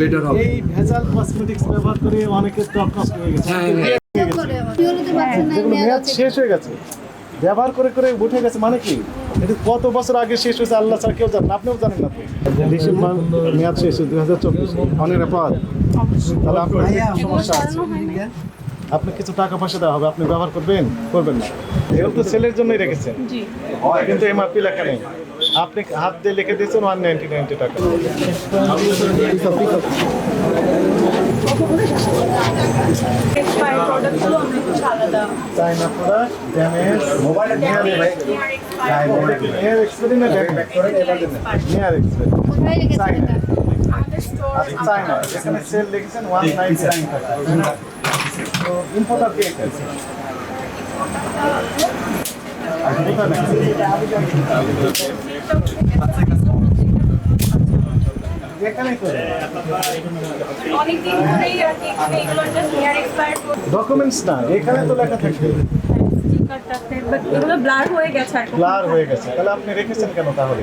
Better হবে। এই ভেজাল কসমেটিক্স ব্যবহার করে অনেকের ত্বক নষ্ট হয়ে গেছে। হ্যাঁ, হ্যাঁ। মেয়াদ শেষ হয়ে গেছে। ব্যবহার করে করে উঠে গেছে মানে কি? এটা কত বছর আগে শেষ হয়েছে আল্লাহ ছাড়া কেউ জানেন না, আপনিও জানেন না তো? ডিসেম্বর মেয়াদ শেষ দুই হাজার চব্বিশ। অনিরাপদ তাহলে আপনার সমস্যা আছে। আপনি কিছু টাকা পয়সা দেওয়া হবে আপনি ব্যবহার করবেন? করবেন না। এগুলো তো সেলের জন্যই রেখেছেন। কিন্তু এমআরপি লেখা নেই আপনি হাত দিয়ে লিখে দিয়েছেন ওয়ান নাইনটি নাইনটি টাকা। China product damage mobile near expiry near expiry কোথায় রেখেছেন চাইনা এখানে সেল লিখেছেন ওয়ান নাইনটি নাইন টাকা। তো ইম্পোর্টার কে ডকুমেন্টস না এখানে তো লেখা থাকবে এগুলো ব্লার হয়ে গেছে আর ব্লার হয়ে গেছে। তাহলে আপনি রেখেছেন কেন তাহলে?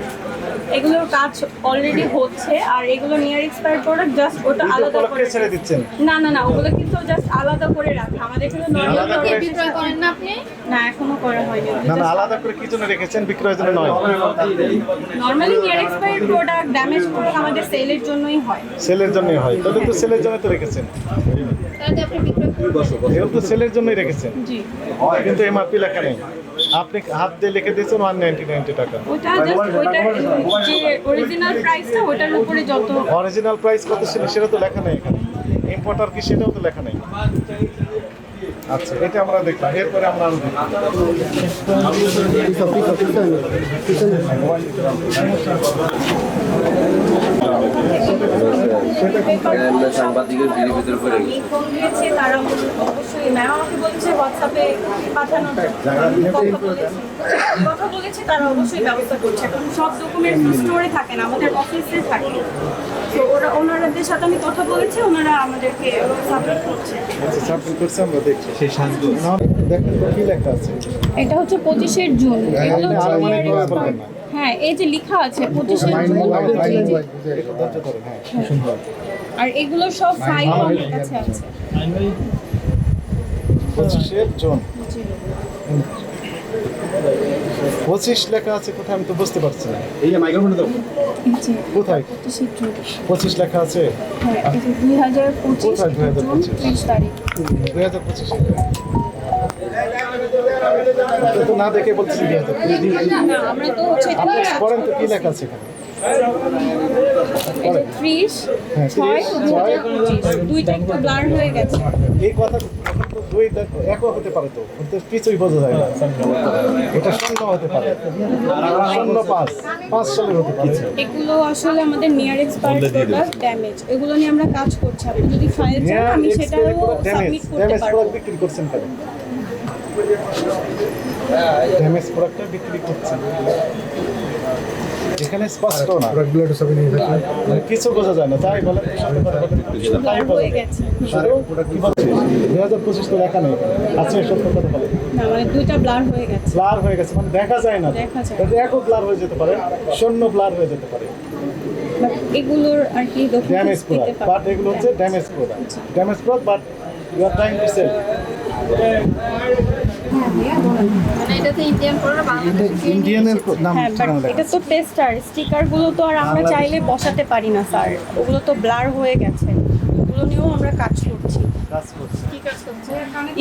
এগুলোর কাজ অলরেডি হচ্ছে আর এগুলো নিয়ার এক্সপায়ার প্রোডাক্ট জাস্ট ওটা আলাদা করে ছেড়ে দিচ্ছেন। না না না ওগুলো কিন্তু জাস্ট আলাদা করে রাখা। আমাদের এখানে আলাদা বিক্রয় করেন না আপনি? না এখনও করা হয়নি। না না আলাদা করে কি জন্য রেখেছেন? বিক্রয়ের জন্য নয়। Normally near expire product damage product আমাদের সেলের জন্যই হয়। সেলের জন্যই হয়। তাহলে তো সেলের জন্য তো রেখেছেন। তাহলে আপনি বিক্রয় করেন। এগুলো তো সেলের জন্যই রেখেছেন। জি। কিন্তু এমআরপি লেখা নেই। আপনি হাত দিয়ে লিখে দিয়েছেন ওয়ান নাইনটি নাইনটি টাকা। ওটা অরিজিনাল প্রাইসটা ওটার উপরে যত অরিজিনাল প্রাইস কত ছিল সেটা তো লেখা নেই এখানে। ইম্পোর্টার কি সেটাও তো লেখা নেই আচ্ছা এটা আমরা দেখলাম এরপরে আমরা আরও দেখি আমরা সাংবাদিকের ভিড়ের ভিতরে পড়ে গেছি। ফোন দিয়েছে তারা অবশ্যই ম্যাম আমাকে বলেছে হোয়াটসঅ্যাপে পাঠানোর কথা বলেছে তারা অবশ্যই ব্যবস্থা করছে। কারণ সব ডকুমেন্ট স্টোরে থাকে না আমাদের অফিসে থাকে। তো ওরা সাথে আমি কথা বলেছি ওনারা আমাদেরকে সাবমিট করছে। আচ্ছা সাবমিট করছে আমরা দেখছি। সেই সাজগুলো। দেখেন কি লেখা আছে? এটা হচ্ছে পঁচিশের জুন। এগুলো হ্যাঁ এই যে লেখা আছে পঁচিশের জুন। এই হ্যাঁ। আর এগুলো সব ফাইল আমার কাছে আছে। পঁচিশের জন। পঁচিশ লেখা আছে কোথায় আমি তো বুঝতে পারছি না। এই যে কোথায়? পঁচিশের জুন। পঁচিশ লেখা আছে? হ্যাঁ এই যে দুই হাজার পঁচিশ কোথায় 2025? তারিখ। দুই হাজার পঁচিশে। তো না দেখে না আমরা তো হচ্ছে আপনি পড়েন তো কি লেখা আছে এখানে? ত্রিশ হ্যাঁ, ছয় দু হাজার পঁচিশ দুইটা একটু ব্লার হয়ে গেছে। এই কথা একও হতে পারে তো কিছুই বোঝা যায় না। এটা শূন্য হতে পারে। শূন্য পাঁচ পাঁচ সালের হতে পারে। এগুলো আসলে আমাদের নিয়ার এক্সপায়ার প্রোডাক্ট ড্যামেজ এগুলো নিয়ে আমরা কাজ করছি। আপনি যদি ফাইল চান আমি সেটাও সাবমিট করতে পারব। বিক্রি করছেন কেন? ড্যামেজ প্রোডাক্টটা বিক্রি করছেন এখানে স্পষ্ট না। মানে কিছু বোঝা যায় না তাই সত্যি তাই বলেন। হয়ে গেছে। কি বলছি দুই হাজার পঁচিশ তো লেখা নেই। আছে সত্য কথা বলেন না মানে দুইটা ব্লার হয়ে গেছে। ব্লার হয়ে গেছে। মানে দেখা যায় না। দেখা যায়। এটা একও ব্লার হয়ে যেতে পারে শূন্য ব্লার হয়ে যেতে পারে। এগুলোর আর কি ড্যামেজ প্রোডাক্ট বাট এগুলো হচ্ছে damage product damage product but you are trying to sell হ্যাঁ বাট এটা তো টেস্টার স্টিকারগুলো তো আর আমরা চাইলে বসাতে পারি না স্যার। ওগুলো তো ব্লার হয়ে গেছে। ওগুলো নিয়েও আমরা কাজ করছি। কাজ করছে। কি কাজ করছে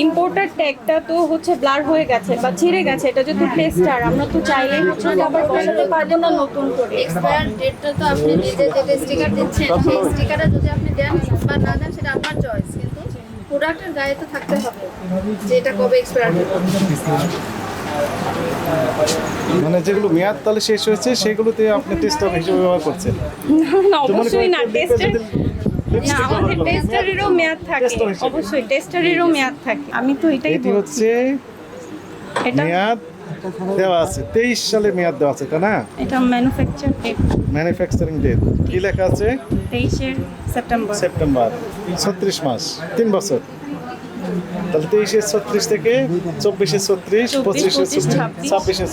ইম্পোর্টার ট্যাগটা তো হচ্ছে ব্লার হয়ে গেছে বা ছিঁড়ে গেছে এটা যেহেতু টেস্টার আমরা তো চাইলেই হচ্ছে আবার বসাতে পারব না নতুন করে। এক্সপায়ার ডেটটা তো আপনি নিজে যেটা স্টিকার দিচ্ছেন। সেই স্টিকারটা যদি আপনি দেন বা না দেন সেটা আপনার চয়েস প্রোডাক্টের গায়ে তো থাকতে হবে যে এটা কবে এক্সপায়ার মানে যেগুলো মেয়াদ তাহলে শেষ হয়েছে সেগুলোতে আপনি টেস্ট অফ হিসেবে ব্যবহার করছেন। না অবশ্যই না। টেস্টের না আমাদের টেস্টারেরও মেয়াদ থাকে। অবশ্যই টেস্টারেরও মেয়াদ থাকে। আমি তো এটাই এটি বলছি। হচ্ছে এটা মেয়াদ দেওয়া আছে তেইশ সালে মেয়াদ দেওয়া আছে তাই না? এটা ম্যানুফ্যাকচার ডেট ম্যানুফ্যাকচারিং ডেট কি লেখা আছে? তেইশের সেপ্টেম্বর। সেপ্টেম্বর ছত্রিশ মাস তিন বছর। তাহলে তেইশে ছত্রিশ থেকে চব্বিশে ছত্রিশ পঁচিশে ছাব্বিশে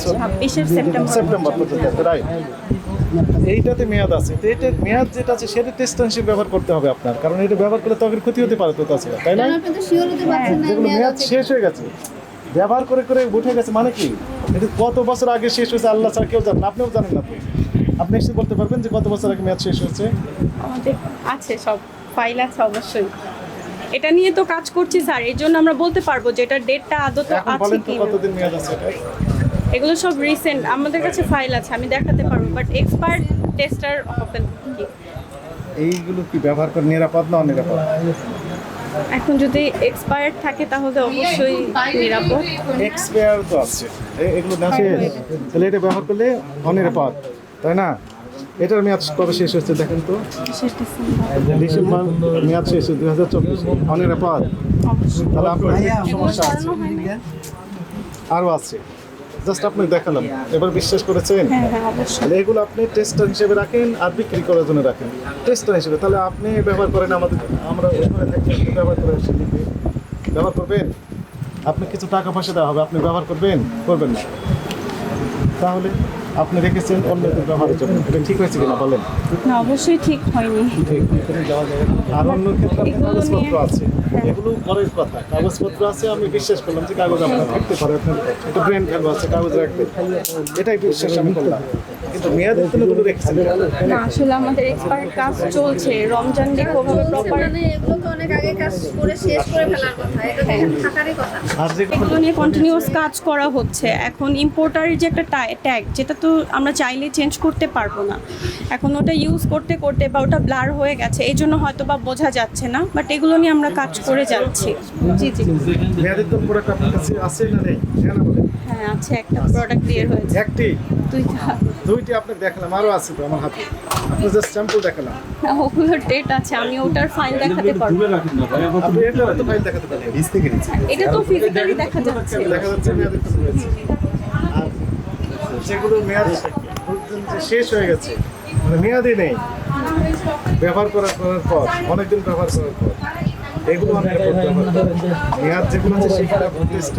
সেপ্টেম্বর। সেপ্টেম্বর পর্যন্ত রাইট এইটাতে মেয়াদ আছে তো এটা মেয়াদ যেটা আছে সেটা টেস্ট ব্যবহার করতে হবে আপনার কারণ এটা ব্যবহার করলে ত্বকের ক্ষতি হতে পারে তো তাছাড়া তাই না? যেগুলো মেয়াদ শেষ হয়ে গেছে। ব্যবহার করে করে উঠে গেছে মানে কি? এটা কত বছর আগে শেষ হয়েছে? আল্লাহ ছাড়া কেউ জানেন আপনিও জানেন না তো আপনি এসে বলতে পারবেন যে কত বছর আগে মেয়াদ শেষ হয়েছে? আমাদের আছে সব ফাইল আছে অবশ্যই। এটা নিয়ে তো কাজ করছি স্যার এই জন্য আমরা বলতে পারব যে এটার ডেটটা আদত এখন আছে তো কি। কতদিন মেয়াদ আছে এটা এগুলো সব রিসেন্ট আমাদের কাছে ফাইল আছে আমি দেখাতে পারব বাট এক্সপায়ার্ড টেস্টার হবে কি? এইগুলো কি ব্যবহার করে নিরাপদ না অনিরাপদ? এখন যদি এক্সপায়ার্ড থাকে তাহলে অবশ্যই নিরাপদ। এক্সপায়ার তো আছে। এগুলো না শেষ তাহলে এটা ব্যবহার করলে অনিরাপদ তাই না? এটার মেয়াদ কবে শেষ হচ্ছে দেখেন তো? ডিসেম্বর। মেয়াদ শেষ হচ্ছে দুই হাজার চব্বিশ অনিরাপদ। তাহলে আপনার সমস্যা আছে। হয় আরও আছে। জাস্ট আপনি দেখালাম। এবার বিশ্বাস করেছেন? হ্যাঁ হ্যাঁ অবশ্যই। তাহলে এগুলো আপনি টেস্টার হিসেবে রাখেন আর বিক্রি করার জন্য রাখেন। টেস্টার হিসেবে তাহলে আপনি ব্যবহার করেন আমাদের আমরা ওখানে থাকি আপনি ব্যবহার করে এসে ব্যবহার করবেন? আপনি কিছু টাকা পয়সা দেওয়া হবে আপনি ব্যবহার করবেন? করবেন না। তাহলে আপনি রেখেছেন অন্যদের ব্যবহারের জন্য। এটা ঠিক হয়েছে কিনা বলেন? না অবশ্যই ঠিক হয়নি। ঠিক আর অন্য ক্ষেত্রে আপনার কাগজপত্র আছে। এগুলো ঘরের কথা। কাগজপত্র আছে, আমি বিশ্বাস করলাম যে কাগজ আপনার থাকতে পারে একটু ব্রেন ফেলব আছে, কাগজ রাখবে এটাই বিশ্বাস আমি করলাম। মেয়াদের জন্য রেখেছেন না আসলে আমাদের এক্সপায়ার্ড কাজ চলছে। রমজান চলছে প্রপার মানে এগুলো তো অনেক আগে কাজ করে শেষ করে ফেলার কথা। এটা তো থাকারই কথা। এগুলো নিয়ে কন্টিনিউয়াস কাজ করা হচ্ছে। এখন ইম্পোর্টারের যে একটা ট্যাগ যেটা তো আমরা চাইলে চেঞ্জ করতে পারব না। এখন ওটা ইউজ করতে করতে বা ওটা ব্লার হয়ে গেছে এই জন্য হয়তো বা বোঝা যাচ্ছে না বাট এগুলো নিয়ে আমরা কাজ করে যাচ্ছি। জি জি। মেয়াদের জন্য প্রোডাক্ট আপনার কাছে আছে না নেই? হ্যাঁ হ্যাঁ আছে একটা প্রোডাক্ট বের হয়েছে। একটি? দুইটা। দুইটি আপনাকে দেখালাম আরও আছে তো আমার হাতে। আপনি জাস্ট স্যাম্পল দেখালাম। ওগুলোর ডেট আছে আমি ওটার ফাইল দেখাতে পারব। আপনি এটা তো ফাইল দেখাতে পারেন। এটা তো ফিজিক্যালি দেখা যাচ্ছে। দেখা যাচ্ছে রয়েছে আর যেগুলো মেয়াদ শেষ হয়ে গেছে মানে মেয়াদই নেই। ব্যবহার করার করার পর অনেকদিন ব্যবহার করার পর এগুলো অনেক মেয়াদ যেগুলো আছে সেগুলো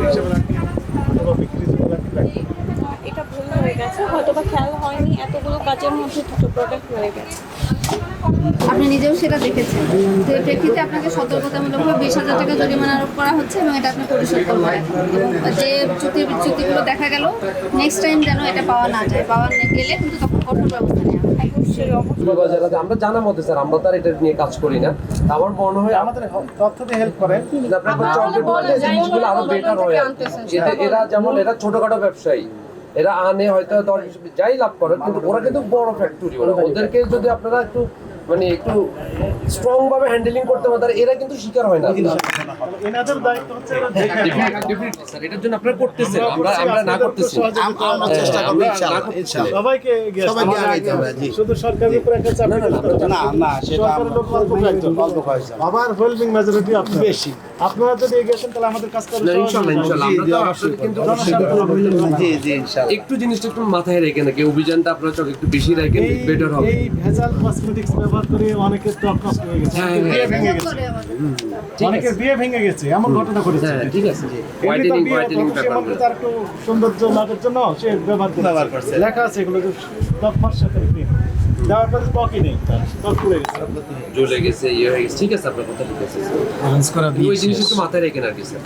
হিসেবে রাখি অথবা বিক্রির জন্য রাখি রাখি এটা ভুল হয়ে গেছে হয়তো বা খেয়াল হয়নি এতগুলো কাজের মধ্যে দুটো প্রোডাক্ট হয়ে গেছে। আপনি নিজেও সেটা দেখেছেন। তো এই প্রেক্ষিতে আপনাকে সতর্কতামূলকভাবে বিশ হাজার টাকা জরিমানা আরোপ করা হচ্ছে এবং এটা আপনি পরিশোধ করবেন। এবং যে চুক্তির চুক্তিগুলো দেখা গেল নেক্সট টাইম যেন এটা পাওয়া না যায় পাওয়া না গেলে কিন্তু তখন কঠোর ব্যবস্থা নেওয়া আমরা জানা মতে স্যার আমরা তো আর এটা নিয়ে কাজ করি না। তা আমার মনে হয় আমাদের তথ্য দিয়ে হেল্প যে দোকানে জিনিসগুলো আরও বেটার হয়। এরা যেমন এরা ছোটখাটো ব্যবসায়ী। এরা আনে হয়তো দশ যাই লাভ করে কিন্তু ওরা কিন্তু বড় ফ্যাক্টরি ওরা ওদেরকে যদি আপনারা একটু মানে একটু স্ট্রং ভাবে হ্যান্ডেলিং করতে পারেন তাহলে এরা কিন্তু শিকার হয় না। এনাদের দায়িত্ব হচ্ছে sir, এটার জন্য আপনারা করতেছেন। আমরা আমরা না করতেছি। আমরা চেষ্টা করব আমরা ইনশাআল্লাহ, ইনশাআল্লাহ। সবাইকে সবাইকে হবে। আগাইতে হবে, জি। শুধু সরকারের উপর একটা চাপ হবে না, না, সেটা। অল্প আবার হোল্ডিং মেজরিটি আপনার বেশি। আপনারা যদি এগিয়ে তাহলে আমাদের কাজ করা না, সহজ ইনশাআল্লাহ, হবে। ইনশাআল্লাহ, আমরা তো আসলে কিন্তু জি জি ইনশাআল্লাহ। একটু জিনিসটা একটু মাথায় রেখে নাকি অভিযানটা আপনারা চক একটু বেশি রাখেন বেটার হবে। এই ভেজাল কসমেটিক্স করে অনেকের হয়ে গেছে। হ্যাঁ, বিয়ে ভেঙে গেছে। অনেকের বিয়ে ভেঙে গেছে এমন ঘটনা ঘটেছে। হ্যাঁ ঠিক আছে তার একটু সৌন্দর্য লাভের জন্য সে ব্যবহার করছে। লেখা আছে এগুলো পরে ত্বকই নেই ত্বক গেছে। জ্বলে গেছে ইয়ে হয়ে গেছে। ঠিক আছে আপনার কথা ঠিক আছে। ওই জিনিস একটু মাথায় রেখে স্যার।